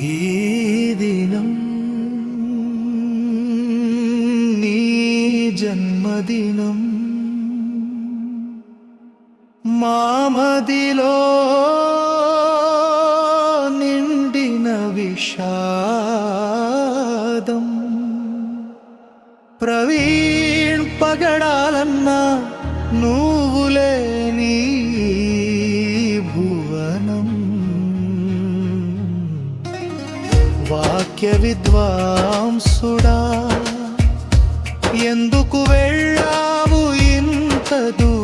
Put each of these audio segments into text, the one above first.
ఈ దినం నీ జన్మదినం. మామదిలో నిండిన విషాదం. ప్రవీణ్ పగడాలన్నా నువ్వులే నీ వాక్య విద్వాంసుడా. ఎందుకు వెళ్ళావు ఇంత దూరం?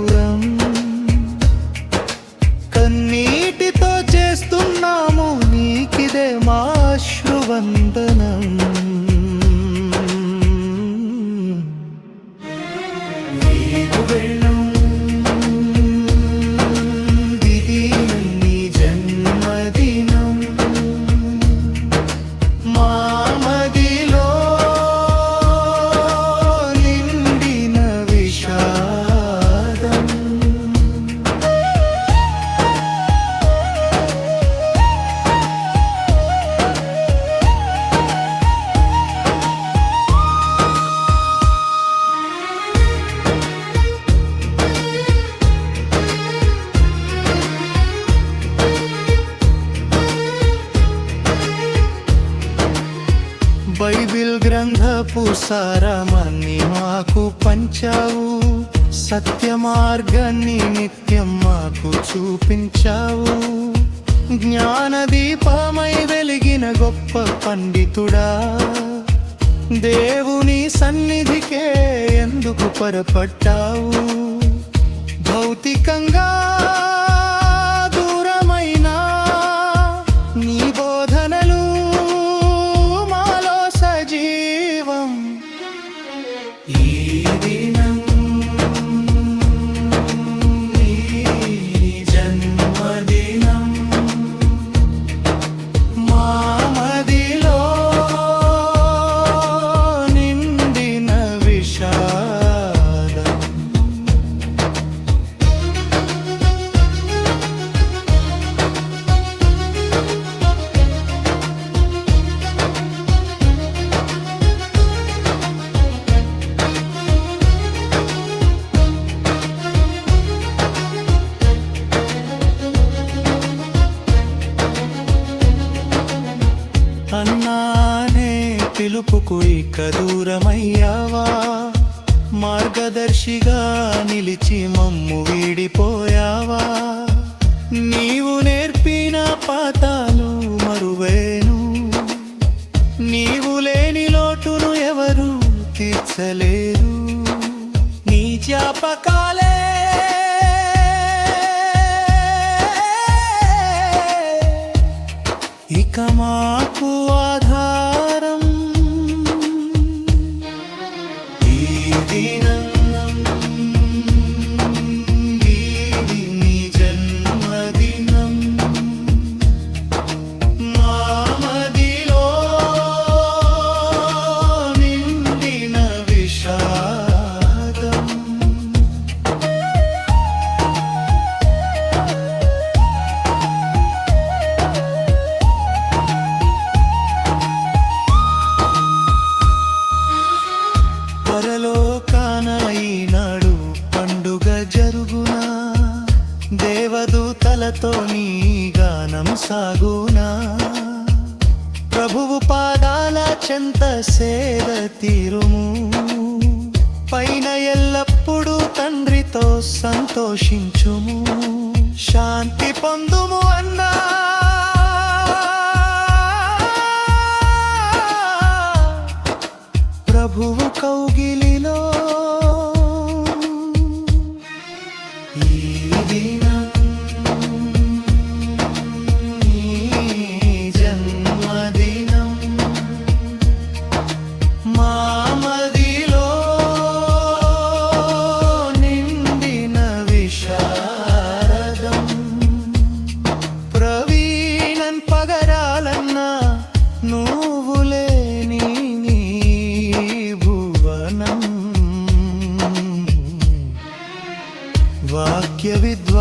గ్రంథపు సారమన్ని మాకు పంచావు. సత్య మార్గాన్ని నిత్యం మాకు చూపించావు. జ్ఞాన దీపమై వెలిగిన గొప్ప పండితుడా. దేవుని సన్నిధికే ఎందుకు పొరపట్టావు భౌతికంగా ఈ దినం నానే పిలుపుకు ఇక దూరమయ్యావా? మార్గదర్శిగా నిలిచి మమ్ము వీడిపోయావా? నీవు నేర్పిన పాతాలు మరువేను. నీవు లేని లోటును ఎవరు తీర్చలేరు నీ జ్ఞాపకాలే. ఇక మా గానం సాగునా? ప్రభువు పాదాల చెంత సేద తీరుము. పైన ఎల్లప్పుడూ తండ్రితో సంతోషించుము. శాంతి పొందుము అన్నా. ప్రభువు కౌగిలిలో వాక్య విద్వాంసుడా